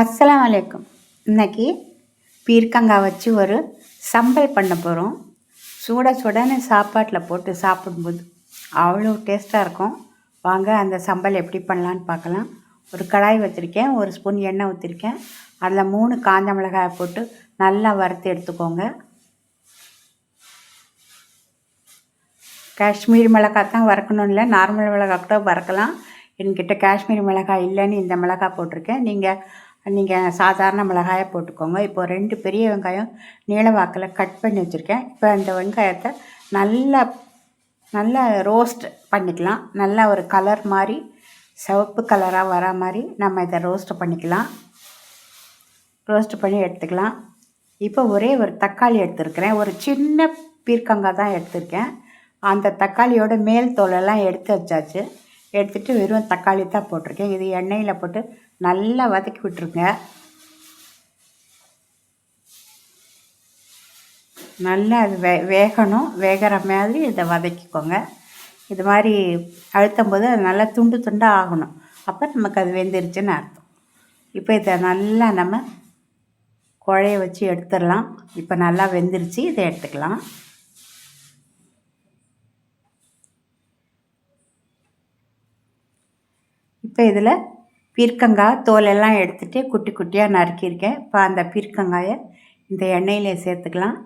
அஸ்லாம் வலைக்கம் இன்னைக்கு பீர்க்கங்காய் வச்சு ஒரு சம்பல் பண்ண போகிறோம் சூட சுடன்னு சாப்பாட்டில் போட்டு சாப்பிடும்போது அவ்வளோ டேஸ்ட்டாக இருக்கும். வாங்க அந்த சம்பல் எப்படி பண்ணலான்னு பார்க்கலாம். ஒரு கடாய் வச்சுருக்கேன் ஒரு ஸ்பூன் எண்ணெய் ஊற்றிருக்கேன் அதில் மூணு காஞ்ச மிளகாய் போட்டு நல்லா வறுத்து எடுத்துக்கோங்க. காஷ்மீர் மிளகாய் தான் வறுக்கணும் இல்லை நார்மல் மிளகாய் கூட வறுக்கலாம். என்கிட்ட காஷ்மீர் மிளகாய் இல்லைன்னு இந்த மிளகாய் போட்டிருக்கேன். நீங்கள் நீங்கள் சாதாரண மிளகாயை போட்டுக்கோங்க. இப்போ ரெண்டு பெரிய வெங்காயம் நீள வாக்கில் கட் பண்ணி வச்சுருக்கேன். இப்போ அந்த வெங்காயத்தை நல்லா நல்லா ரோஸ்ட் பண்ணிக்கலாம். நல்லா ஒரு கலர் மாதிரி சிவப்பு கலராக வர மாதிரி நம்ம இதை ரோஸ்ட் பண்ணிக்கலாம். ரோஸ்ட் பண்ணி எடுத்துக்கலாம். இப்போ ஒரே ஒரு தக்காளி எடுத்துருக்கிறேன். ஒரு சின்ன பீர்க்கங்காய் தான் எடுத்திருக்கேன். அந்த தக்காளியோட மேல் தோலெல்லாம் எடுத்து வச்சாச்சு. எடுத்துகிட்டு வெறும் தக்காளி தான் போட்டிருக்கேன். இது எண்ணெயில் போட்டு நல்லா வதக்கி விட்டுருங்க. நல்லா அது வே வேகணும். வேகிற மாதிரி இதை வதக்கிக்கோங்க. இது மாதிரி அழுத்தும் போது அது நல்லா துண்டு துண்டாக ஆகணும். அப்போ நமக்கு அது வெந்துருச்சுன்னு அர்த்தம். இப்போ இதை நல்லா நம்ம குழைய வச்சு எடுத்துடலாம். இப்போ நல்லா வெந்துருச்சு இதை எடுத்துக்கலாம். இப்போ இதில் பீர்க்கங்காய் தோலெல்லாம் எடுத்துகிட்டு குட்டி குட்டியாக நறுக்கியிருக்கேன். இப்போ அந்த பீர்க்கங்காயை இந்த எண்ணெயில் சேர்த்துக்கலாம்.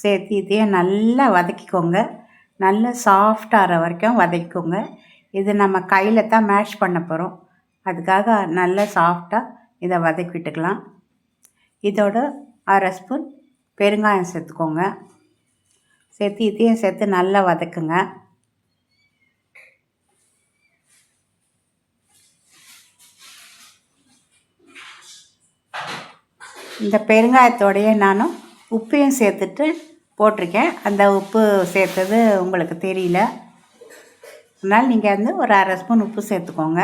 சேர்த்து இதையே நல்லா வதக்கிக்கோங்க. நல்லா சாஃப்டாகிற வரைக்கும் வதக்கிக்கோங்க. இது நம்ம கையில் தான் மேஷ் பண்ண போகிறோம் அதுக்காக நல்லா சாஃப்டாக இதை வதக்கி விட்டுக்கலாம். இதோட அரை ஸ்பூன் பெருங்காயம் சேர்த்துக்கோங்க. சேர்த்து இதையும் சேர்த்து நல்லா வதக்குங்க. இந்த பெருங்காயத்தோடையே நானும் உப்பையும் சேர்த்துட்டு போட்டிருக்கேன். அந்த உப்பு சேர்த்தது உங்களுக்கு தெரியல. அதனால் நீங்கள் வந்து ஒரு அரை ஸ்பூன் உப்பு சேர்த்துக்கோங்க.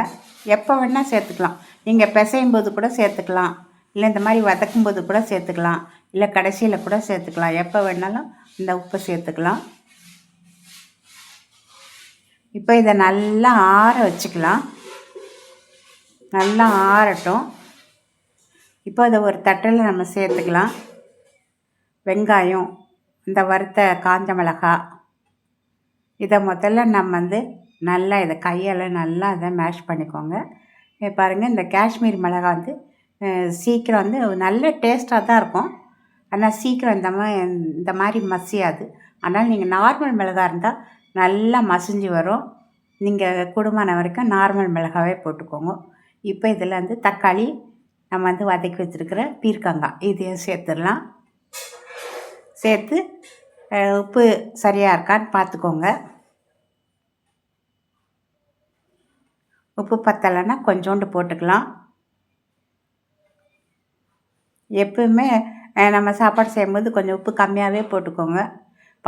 எப்போ வேணால் சேர்த்துக்கலாம். நீங்கள் பிசையும் போது கூட சேர்த்துக்கலாம். இல்லை இந்த மாதிரி வதக்கும் போது கூட சேர்த்துக்கலாம். இல்லை கடைசியில் கூட சேர்த்துக்கலாம். எப்போ வேணாலும் இந்த உப்பை சேர்த்துக்கலாம். இப்போ இதை நல்லா ஆற வச்சுக்கலாம். நல்லா ஆறட்டும். இப்போ அதை ஒரு தட்டில் நம்ம சேர்த்துக்கலாம். வெங்காயம் இந்த வறுத்த காஞ்ச மிளகாய் இதை முதல்ல நம்ம வந்து நல்லா இதை கையால் நல்லா அதை மேஷ் பண்ணிக்கோங்க. பாருங்கள் இந்த காஷ்மீர் மிளகாய் வந்து சீக்கிரம் வந்து நல்ல டேஸ்ட்டாக தான் இருக்கும். ஆனால் சீக்கிரம் இந்த மாதிரி இந்த மாதிரி மசியாது. ஆனால் நீங்கள் நார்மல் மிளகாய் இருந்தால் நல்லா மசிஞ்சு வரும். நீங்கள் குடும்பம் வரைக்கும் நார்மல் மிளகாவே போட்டுக்கோங்க. இப்போ இதில் வந்து தக்காளி நம்ம வந்து வதக்கி வச்சுருக்கிற பீர்க்கங்காய். இதையும் சேர்த்துடலாம். சேர்த்து உப்பு சரியாக இருக்கான்னு பார்த்துக்கோங்க. உப்பு பத்தலைன்னா கொஞ்சோண்டு போட்டுக்கலாம். எப்பவுமே நம்ம சாப்பாடு செய்யும்போது கொஞ்சம் உப்பு கம்மியாகவே போட்டுக்கோங்க.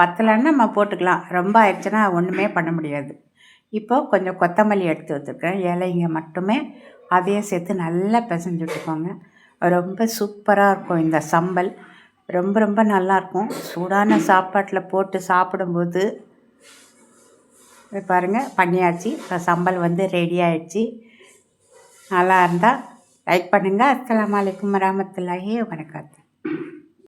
பத்தலைன்னா நம்ம போட்டுக்கலாம். ரொம்ப ஆயிடுச்சுன்னா ஒன்றுமே பண்ண முடியாது. இப்போது கொஞ்சம் கொத்தமல்லி எடுத்து வச்சுருக்கேன். இலைங்க மட்டுமே அதையும் சேர்த்து நல்லா பிசைஞ்சு விட்டுக்கோங்க. ரொம்ப சூப்பராக இருக்கும் இந்த சம்பல். ரொம்ப ரொம்ப நல்லாயிருக்கும் சூடான சாப்பாட்டில் போட்டு சாப்பிடும்போது பாருங்கள் பண்ணியாச்சு. இப்போ சம்பல் வந்து ரெடி ஆயிடுச்சு. நல்லா இருந்தால் லைக் பண்ணுங்கள் அஸ்லாம் வலைக்கம் வரமத்துல்லாஹி வணக்கத்து